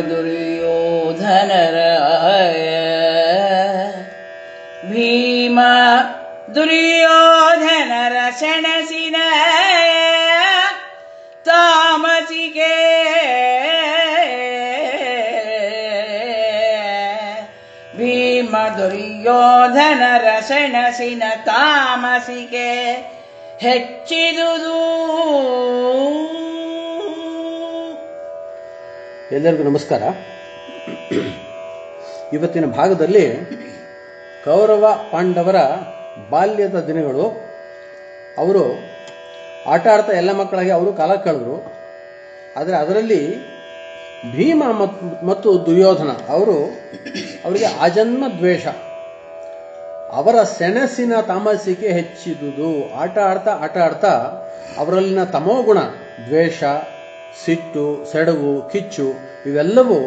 ದುರ್ಯೋಧನರ ಭೀಮ ದುರ್ಯೋಧನರ ಸೆಣಸಿನ ತಾಮಸಿಗೆ ಭೀಮ ದುರ್ಯೋಧನರ ಸೆಣಸಿನ ತಾಮಸಿಗೆ ಹೆಚ್ಚಿದುದು ಎಲ್ಲರಿಗೂ ನಮಸ್ಕಾರ. ಇವತ್ತಿನ ಭಾಗದಲ್ಲಿ ಕೌರವ ಪಾಂಡವರ ಬಾಲ್ಯದ ದಿನಗಳು. ಅವರು ಆಟ ಆಡ್ತಾ ಎಲ್ಲ ಮಕ್ಕಳಾಗಿ ಅವರು ಕಾಲ ಕಳೆದರು. ಆದರೆ ಅದರಲ್ಲಿ ಭೀಮ ಮತ್- ಮತ್ತು ದುರ್ಯೋಧನ, ಅವರು ಅವರಿಗೆ ಅಜನ್ಮ ದ್ವೇಷ. ಅವರ ಸೆಣಸಿನ ತಾಮಸಿಕೆ ಹೆಚ್ಚಿದುದು. ಆಟ ಆಡ್ತಾ ಆಟ ಆಡ್ತಾ ಅವರಲ್ಲಿನ ತಮೋಗುಣ ದ್ವೇಷ ಸಿಟ್ಟು ಸೆಡವು ಕಿಚ್ಚು ಇವೆಲ್ಲವೂ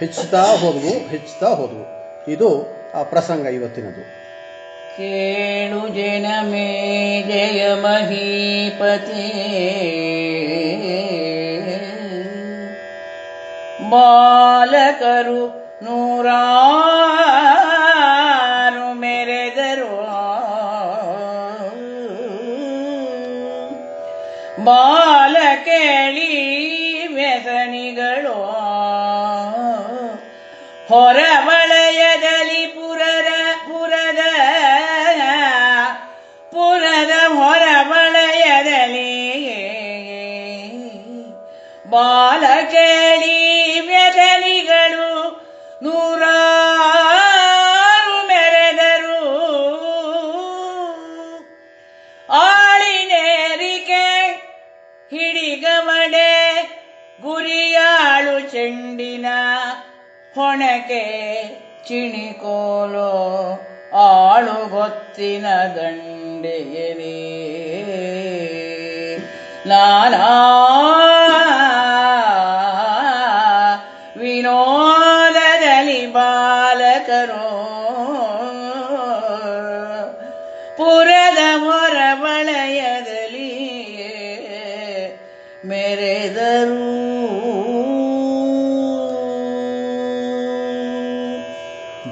ಹೆಚ್ಚುತ್ತಾ ಹೋದವು ಹೆಚ್ಚುತ್ತಾ ಹೋದವು. ಇದು ಆ ಪ್ರಸಂಗ ಇವತ್ತಿನದು. ಕೇಳು ಜನಮೇ ಜಯ ಮಹೀಪತಿ ಬಾಲಕರು ನೂರಾರು ಹೊರವಲಯದಲ್ಲಿ ಪುರದ ಪುರದ ಪುರದ ಹೊರವಲಯದಲ್ಲಿ ಬಾಲ ಕೇಳಿ ವ್ಯಸನಿಗಳು ನೂರಾರು ಮೆರೆದರು. ಆಳಿನೇರಿಕೆ ಹಿಡಿಗವಡೆ ಗುರಿಯಾಳು ಚೆಂಡಿನ ಹೊಣಕೆ ಚಿಣಿಕೋಲು ಆಳು ಗೊತ್ತಿನ ನಾನಾ ವಿನೋದದಲ್ಲಿ ಬಾಲಕರು. ಪುರದ ಹೊರವಲಯದಲ್ಲಿ ಮೆರೆದರು.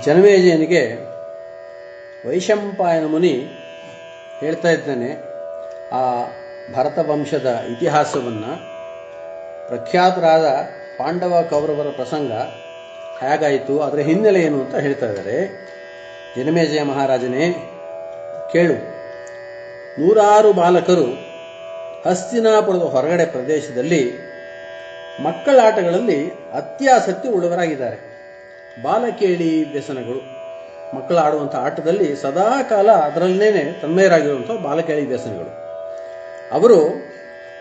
ಜನಮೇಜಯನಿಗೆ ವೈಶಂಪಾಯನ ಮುನಿ ಹೇಳ್ತಾ ಇದ್ದಾನೆ, ಆ ಭರತ ವಂಶದ ಇತಿಹಾಸವನ್ನು. ಪ್ರಖ್ಯಾತರಾದ ಪಾಂಡವ ಕೌರವರ ಪ್ರಸಂಗ ಹೇಗಾಯಿತು. ಅದರ ಹಿನ್ನೆಲೆ ಏನು ಅಂತ ಹೇಳ್ತಾ ಇದ್ದಾರೆ. ಜನಮೇಜಯ ಮಹಾರಾಜನೇ, ಕೇಳು. ನೂರಾರು ಬಾಲಕರು ಹಸ್ತಿನಾಪುರದ ಹೊರಗಡೆ ಪ್ರದೇಶದಲ್ಲಿ ಮಕ್ಕಳಾಟಗಳಲ್ಲಿ ಅತ್ಯಾಸಕ್ತಿ ಉಳ್ಳವರಾಗಿದ್ದಾರೆ. ಬಾಲಕೇಳಿ ವ್ಯಸನಗಳು. ಮಕ್ಕಳು ಆಡುವಂಥ ಆಟದಲ್ಲಿ ಸದಾ ಕಾಲ ಅದರಲ್ಲೇ ತನ್ಮಯರಾಗಿರುವಂಥ ಬಾಲಕೇಳಿ ವ್ಯಸನಗಳು. ಅವರು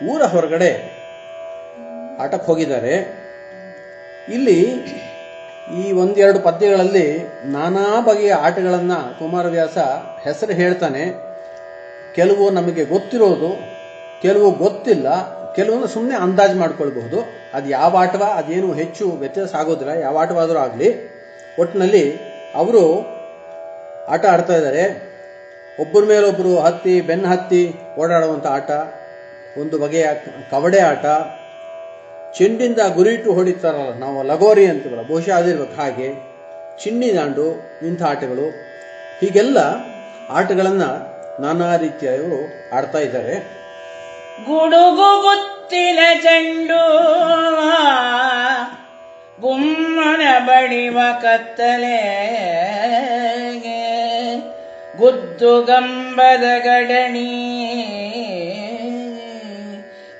ಊರ ಹೊರಗಡೆ ಆಟಕ್ಕೆ ಹೋಗಿದ್ದಾರೆ. ಇಲ್ಲಿ ಈ ಒಂದೆರಡು ಪದ್ಯಗಳಲ್ಲಿ ನಾನಾ ಬಗೆಯ ಆಟಗಳನ್ನು ಕುಮಾರವ್ಯಾಸ ಹೆಸರು ಹೇಳ್ತಾನೆ. ಕೆಲವು ನಮಗೆ ಗೊತ್ತಿರೋದು, ಕೆಲವು ಗೊತ್ತಿಲ್ಲ. ಕೆಲವೊಂದು ಸುಮ್ಮನೆ ಅಂದಾಜು ಮಾಡ್ಕೊಳ್ಬಹುದು. ಅದು ಯಾವ ಆಟವ, ಅದೇನು ಹೆಚ್ಚು ವ್ಯತ್ಯಾಸ ಆಗೋದಿಲ್ಲ. ಯಾವ ಆಟವಾದರೂ ಆಗಲಿ. ಒಟ್ಟಿನಲ್ಲಿ ಅವರು ಆಟ ಆಡ್ತಾ ಇದ್ದಾರೆ ಒಬ್ಬರ ಮೇಲೊಬ್ಬರು ಹತ್ತಿ, ಬೆನ್ನು ಹತ್ತಿ ಓಡಾಡುವಂಥ ಆಟ, ಒಂದು ಬಗೆಯ ಕವಡೆ ಆಟ, ಚೆಂಡಿಂದ ಗುರಿಟ್ಟು ಹೊಡಿತಾರಲ್ಲ ನಾವು ಲಗೋರಿ ಅಂತೀವಲ್ಲ, ಬಹುಶಃ ಅದಿರ್ಬೇಕು ಹಾಗೆ ಚಿನ್ನಿ ದಾಂಡು, ಇಂಥ ಆಟಗಳು. ಹೀಗೆಲ್ಲ ಆಟಗಳನ್ನು ನಾನಾ ರೀತಿಯವರು ಆಡ್ತಾ ಇದ್ದಾರೆ. ಗುಡುಗು ಗುತ್ತಿನ ಚೆಂಡು ಗುಮ್ಮನ ಬಡಿವ ಕತ್ತಲೆ ಗುದ್ದು ಗಂಬದ ಗಡಣಿ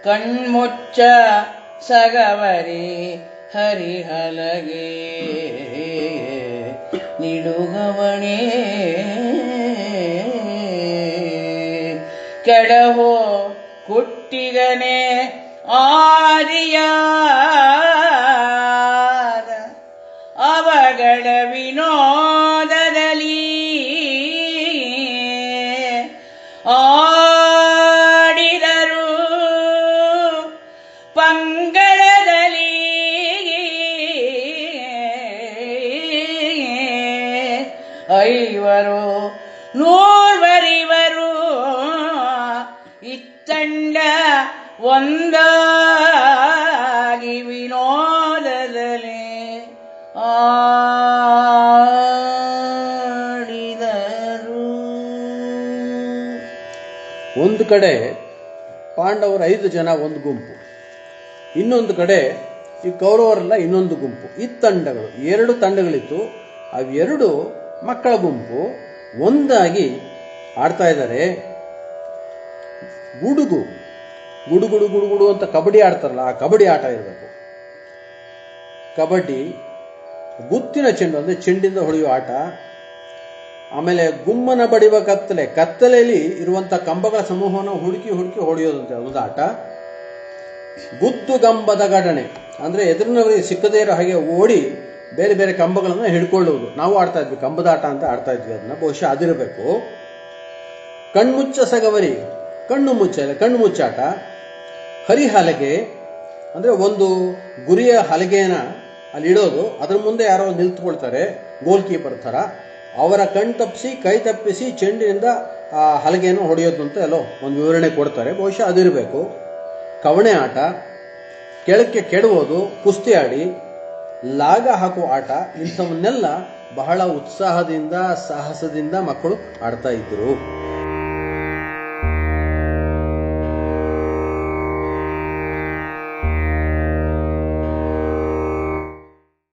ಕಣ್ಮುಚ್ಚ ಸಗವರಿ ಹರಿಹಲಗೆ. ನಿಡುಗವಣೆ ಕೆಡಹೋ ಹುಟ್ಟಿಗನೆ ಆರಿಯ ಅವಗಳ ವಿನೋದದಲ್ಲಿ ಆಡಿದರು ಪಂಗಳದಲ್ಲಿ ಐವರು ನೂರ್ವರಿವರು ಒಂದಾಗಿ ವಿನೋದದಲ್ಲಿ ಆಡಿದರು ಒಂದು ಕಡೆ ಪಾಂಡವರ ಐದು ಜನ, ಒಂದು ಗುಂಪು. ಇನ್ನೊಂದು ಕಡೆ ಈ ಕೌರವರೆಲ್ಲ ಇನ್ನೊಂದು ಗುಂಪು. ಈ ತಂಡಗಳು, ಎರಡು ತಂಡಗಳಿತ್ತು. ಅವೆರಡು ಮಕ್ಕಳ ಗುಂಪು. ಒಂದಾಗಿ ಆಡ್ತಾ ಇದ್ದಾರೆ. ಗುಡುಗು. ಗುಡುಗುಡು ಗುಡುಗುಡು ಅಂತ ಕಬಡ್ಡಿ ಆಡ್ತಾರಲ್ಲ, ಆ ಕಬಡ್ಡಿ ಆಟ ಇರಬೇಕು. ಕಬಡ್ಡಿ ಗುತ್ತಿನ ಚೆಂಡು ಅಂದರೆ ಚೆಂಡಿಂದ ಹೊಡೆಯುವ ಆಟ. ಆಮೇಲೆ ಗುಮ್ಮನ ಬಡಿವ ಕತ್ತಲೆ, ಕತ್ತಲೆಯಲ್ಲಿ ಇರುವಂಥ ಕಂಬಗಳ ಸಮೂಹವನ್ನು ಹುಡುಕಿ ಹುಡುಕಿ ಹೊಡೆಯೋದಂತೆ ಒಂದು ಆಟ. ಗುತ್ತು ಕಂಬದ ಘಟನೆ ಅಂದ್ರೆ ಎದುರಿನವರಿಗೆ ಸಿಕ್ಕದೇ ಇರೋ ಹಾಗೆ ಓಡಿ ಬೇರೆ ಬೇರೆ ಕಂಬಗಳನ್ನು ಹಿಡ್ಕೊಳ್ಳುವುದು. ನಾವು ಆಡ್ತಾ ಇದ್ವಿ, ಕಂಬದ ಆಟ ಅಂತ ಆಡ್ತಾ ಇದ್ವಿ ಅದನ್ನ, ಬಹುಶಃ ಅದಿರಬೇಕು. ಕಣ್ಮುಚ್ಚ ಸಗವರಿ, ಕಣ್ಣು ಮುಚ್ಚ ಕಣ್ಣು ಮುಚ್ಚಾಟ ಹರಿಹಲಗೆ, ಅಂದ್ರೆ ಒಂದು ಗುರಿಯ ಹಲಗೆಯನ್ನ ಅಲ್ಲಿ ಇಡೋದು, ಅದ್ರ ಮುಂದೆ ಯಾರೋ ನಿಲ್ತ್ಕೊಳ್ತಾರೆ ಗೋಲ್ ಕೀಪರ್ ಥರ. ಅವರ ಕಣ್ ತಪ್ಪಿಸಿ, ಕೈ ತಪ್ಪಿಸಿ, ಚೆಂಡಿನಿಂದ ಆ ಹಲಗೆಯನ್ನು ಹೊಡೆಯೋದು ಅಂತ ಎಲ್ಲೋ ಒಂದು ವಿವರಣೆ ಕೊಡ್ತಾರೆ. ಬಹುಶಃ ಅದಿರಬೇಕು ಕವಣೆ ಆಟ, ಕೆಳಕ್ಕೆ ಕೆಡುವುದು ಕುಸ್ತಿ ಆಡಿ ಲಾಗ ಹಾಕುವ ಆಟ, ಇಂಥವನ್ನೆಲ್ಲ ಬಹಳ ಉತ್ಸಾಹದಿಂದ, ಸಾಹಸದಿಂದ ಮಕ್ಕಳು ಆಡ್ತಾ ಇದ್ರು.